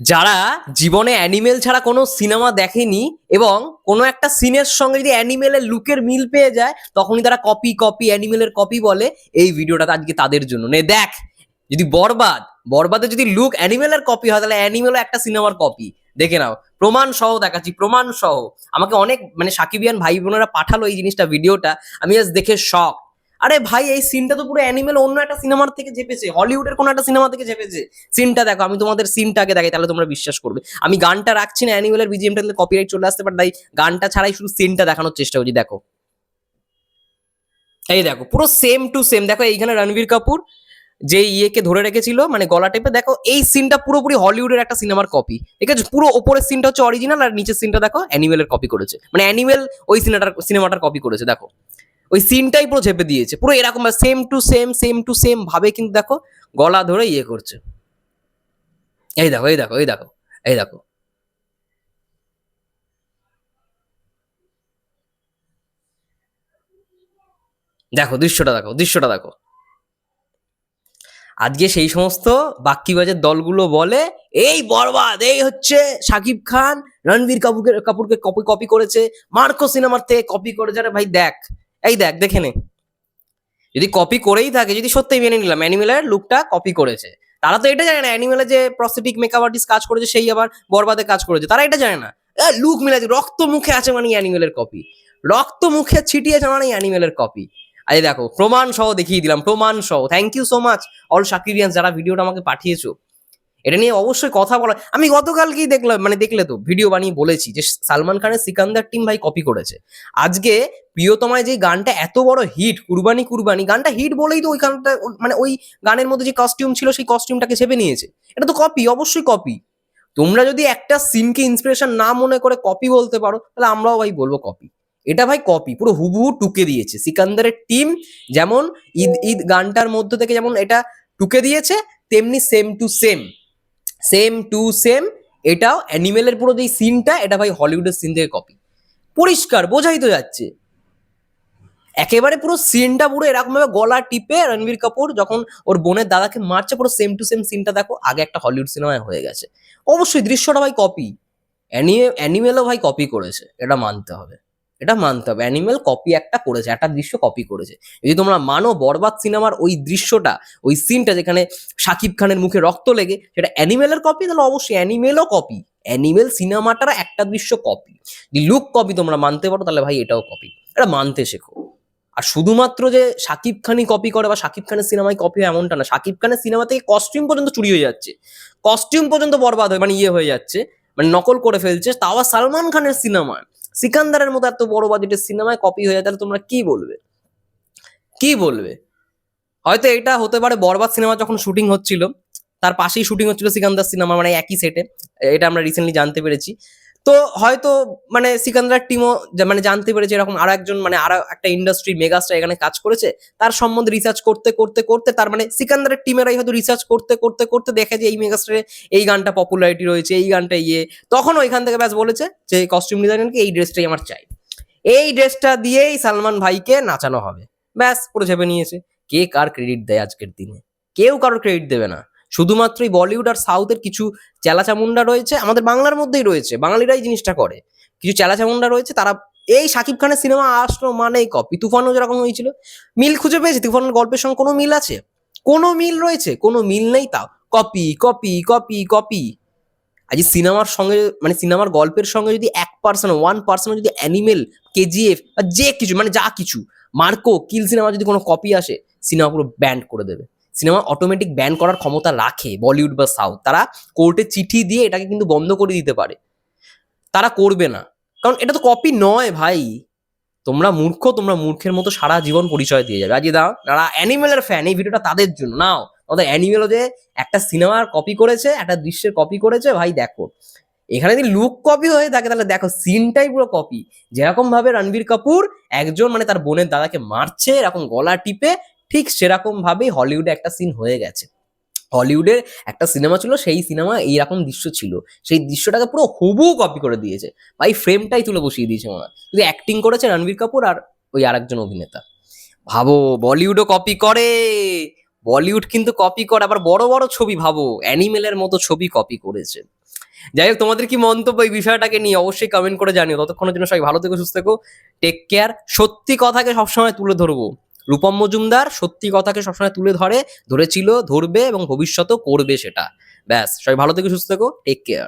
যারা জীবনে অ্যানিমেল ছাড়া কোনো সিনেমা দেখেনি এবং কোনো একটা সিনের সঙ্গে যদি অ্যানিমেলের লুকের মিল পেয়ে যায়, তখনই তারা কপি কপি অ্যানিমেলের কপি বলে এই ভিডিওটা আজকে তাদের জন্য। নে, দেখ, যদি বরবাদ বরবাদের যদি লুক অ্যানিমেলের কপি হয়, তাহলে অ্যানিমেলও একটা সিনেমার কপি দেখে নাও, প্রমাণ সহ দেখাচ্ছি, প্রমাণ সহ। আমাকে অনেক মানে সাকিবিয়ান ভাই বোনেরা পাঠালো এই জিনিসটা, ভিডিওটা। আমি আজ দেখে শখ আরে ভাই, এই সিনটা তো পুরো অ্যানিমেল অন্য একটা সিনেমার থেকে চেপেছে হলিউডের কোনো একটা সিনেমা থেকে চেপেছে সিনটা দেখো, আমি তোমাদের সিনটাকে দেখাই, তাহলে তোমরা বিশ্বাস করবে। আমি গানটা রাখছি না অ্যানিমেলের বিজিএমটা তাহলে কপিরাইট চলে আসতে পারে, তাই গানটা ছাড়াই শুধু সিনটা দেখানোর চেষ্টা করছি, দেখো। এই দেখো, পুরো সেম টু সেম দেখো, এইখানে রণবীর কাপুর যে ইয়েকে ধরে রেখেছিল মানে গলা টেপে, দেখো, এই সিনটা পুরোপুরি হলিউডের একটা সিনেমার কপি ঠিক আছে? পুরো ওপরের সিনটা হচ্ছে অরিজিনাল আর নিচের সিনটা দেখো অ্যানিমেলের কপি করেছে। মানে অ্যানিমেল ওই সিনেমাটার সিনেমাটার কপি করেছে, দেখো। ওই সিনটাই পুরো চেপে দিয়েছে। পুরো এরকম same to same same to same ভাবে কিন্তু দেখো গলা ধরে ইয়ে করছে। এই দেখো এই দেখো এই দেখো এই দেখো। দেখো, দৃশ্যটা দেখো দৃশ্যটা দেখো। আজকে সেই সমস্ত বাক্যিবাজের দলগুলো বলে, এই বরবাদ, এই হচ্ছে সাকিব খান, রণবীর কাপুরকে কাপুরকে কপি কপি করেছে। মার্কো সিনেমার থেকে কপি করেছে। আরে ভাই দেখ এই দেখ, দেখে নে। যদি কপি করেই থাকে, যদি সত্যিই মেনে নিলাম অ্যানিমেলের লুকটা কপি করেছে। তারা তো এটা জানে না অ্যানিমেলে যে প্রস্থেটিক মেকআপ আর্টিস্ট কাজ করেছে, সেই আবার বরবাদে কাজ করেছে। তারা এটা জানে না। লুক মিলে রক্ত মুখে আছে মানে অ্যানিমেলের কপি রক্ত মুখে ছিটিয়েছে মানে অ্যানিমেলের কপি আরে দেখো, প্রমাণ সহ দেখিয়ে দিলাম, প্রমাণ সহ। Thank you so much all সাকিবিয়ান যারা ভিডিওটা আমাকে পাঠিয়েছো। এটা নিয়ে অবশ্যই কথা বলা আমি গতকালকেই দেখলাম মানে দেখলে তো ভিডিও বানিয়ে বলেছি যে সালমান খানের সিকান্দার টিম ভাই কপি করেছে। আজকে প্রিয়তমায় যে গানটা এত বড় হিট কুরবানি কুরবানি, গানটা হিট বলেই তো ওই গানটা মানে ওই গানের মধ্যে যে কস্টিউম ছিল সেই কস্টিউমটাকে ছেপে নিয়েছে। এটা তো কপি অবশ্যই কপি তোমরা যদি একটা সিনকে ইন্সপিরেশন না মনে করে কপি বলতে পারো, তাহলে আমরাও ভাই বলব কপি এটা ভাই কপি পুরো হুবহু টুকে দিয়েছে। সিকান্দারের টিম যেমন ঈদ ঈদ গানটার মধ্য থেকে যেমন এটা টুকে দিয়েছে, তেমনি same to same same to same এটাও অ্যানিমেলের পুরো যে সিনটা এটা ভাই হলিউডের সিন থেকে কপি পরিষ্কার, বোঝাই তো যাচ্ছে। একেবারে পুরো সিনটা পুরো এরকম ভাবে গলা টিপে রণবীর কাপুর যখন ওর বোনের দাদাকে মারছে, পুরো সেম টু সেম সিনটা দেখো, আগে একটা হলিউড সিনেমায় হয়ে গেছে। অবশ্যই দৃশ্যটা ভাই কপি অ্যানিমেলও ভাই কপি করেছে, এটা মানতে হবে। এটা মানতে হবে। অ্যানিমেল কপি একটা করেছে, একটা দৃশ্য কপি করেছে। যদি তোমরা মানো বরবাদ সিনেমার ওই দৃশ্যটা, ওই সিনটা যেখানে শাকিব খানের মুখে রক্ত লেগে, সেটা অ্যানিমেলের কপি তাহলে অবশ্যই অ্যানিমেলও কপি অ্যানিমেল সিনেমাটার একটা দৃশ্য কপি যদি লুক কপি তোমরা মানতে পারো, তাহলে ভাই এটাও কপি এটা মানতে শেখো। আর শুধুমাত্র যে শাকিব খানই কপি করে বা শাকিব খানের সিনেমায় কপি হয় এমনটা না। শাকিব খানের সিনেমা থেকে কস্টিউম পর্যন্ত চুরি হয়ে যাচ্ছে। কস্টিউম পর্যন্ত বরবাদ হয়ে মানে ইয়ে হয়ে যাচ্ছে মানে নকল করে ফেলছে, তাও সালমান খানের সিনেমা সিকান্দারের মতো এত বড় বাজেটের সিনেমায় কপি হয়ে যায়, তাহলে তোমরা কি বলবে? কি বলবে? হয়তো এটা হতে পারে বরবাদ সিনেমা যখন শুটিং হচ্ছিল, তার পাশেই শুটিং হচ্ছিল সিকান্দার সিনেমা মানে একই সেটে এটা আমরা রিসেন্টলি জানতে পেরেছি। তো হয়তো মানে সিকান্দার টিমও মানে জানতে পেরেছে এরকম আরও একজন মানে আরও একটা ইন্ডাস্ট্রি মেগাস্টার এখানে কাজ করেছে, তার সম্বন্ধে রিসার্চ করতে করতে করতে তার মানে সিকান্দারের টিমেরাই হয়তো রিসার্চ করতে করতে করতে দেখে যে এই মেগাস্টারে এই গানটা পপুলারিটি রয়েছে, এই গানটা ইয়ে। তখন ওইখান থেকে ব্যাস বলেছে যে কস্টিউম ডিজাইনারকে এই ড্রেসটাই আমার চাই। এই ড্রেসটা দিয়েই সালমান ভাইকে নাচানো হবে। ব্যাস পুরো চেপে নিয়েছে। কে কার ক্রেডিট দেয় আজকের দিনে? কেউ কারোর ক্রেডিট দেবে না। শুধুমাত্র এই বলিউড আর সাউথের কিছু চেলাচামুন্ডা রয়েছে, আমাদের বাংলার মধ্যেই রয়েছে, বাঙালিরাই জিনিসটা করে। কিছু চেলাচামুন্ডা রয়েছে, তারা এই শাকিব খানের সিনেমা আসলো মানেই কপি তুফানও যেরকম হয়েছিল, মিল খুঁজে পেয়েছে, তুফানের গল্পের সঙ্গে কোনো মিল আছে? কোনো মিল রয়েছে, কোনো মিল নেই তাও। কপি কপি কপি কপি আজ সিনেমার সঙ্গে মানে সিনেমার গল্পের সঙ্গে যদি এক পার্সেন্ট ওয়ান পার্সেন্ট যদি অ্যানিমেল কেজিএফ বা যে কিছু মানে যা কিছু মার্কো কিল সিনেমা যদি কোনো কপি আসে, সিনেমা পুরো ব্যান্ড করে দেবে। সিনেমা অটোমেটিক ব্যান করার ক্ষমতা রাখে বলিউড বা সাউথ তারা কোর্টে চিঠি দিয়ে এটাকে কিন্তু বন্ধ করে দিতে পারে। তারা করবে না। কারণ এটা তো কপি নয় ভাই। তোমরা মূর্খ, তোমরা মূর্খের মতো সারা জীবন পরিচয় দিয়ে যাবে। আজকে দাও যারা অ্যানিমেলের ফ্যান এই ভিডিওটা তাদের জন্য। নাও আমাদের অ্যানিমেল যে একটা সিনেমার কপি করেছে, একটা দৃশ্যের কপি করেছে, ভাই দেখো। এখানে যদি লুক কপি হয়ে থাকে, তাহলে দেখো সিনটাই পুরো কপি যেরকম ভাবে রণবীর কাপুর একজন মানে তার বোনের দাদাকে মারছে, এরকম গলা টিপে ঠিক সেরকম ভাবেই হলিউডে একটা সিন হয়ে গেছে। হলিউডের একটা সিনেমা ছিল, সেই সিনেমা এইরকম দৃশ্য ছিল। সেই দৃশ্যটাকে পুরো হুবু কপি করে দিয়েছে। ভাই ফ্রেমটাই তুলে বসিয়ে দিয়েছে হয়। শুধু অ্যাক্টিং করেছে রণবীর কাপুর আর ওই আরেকজন অভিনেতা। ভাবো বলিউডও কপি করে। বলিউড কিন্তু কপি করে, আবার বড় বড় ছবি ভাবো অ্যানিমেলের মতো ছবি কপি করেছে। যাই হোক, তোমাদের কি মন্তব্য এই বিষয়টাকে নিয়ে অবশ্যই কমেন্ট করে জানিও। ততক্ষণের জন্য সবাই ভালো থেকো, সুস্থ থেকো। টেক কেয়ার সত্যি কথাকে সবসময় তুলে ধরবো। রূপম মজুমদার সত্যি কথাকে সবসময় তুলে ধরে, ধরেছিল, ধরবে এবং ভবিষ্যতেও করবে সেটা। ব্যাস, সবাই ভালো থেকে, সুস্থ থেকো টেক কেয়ার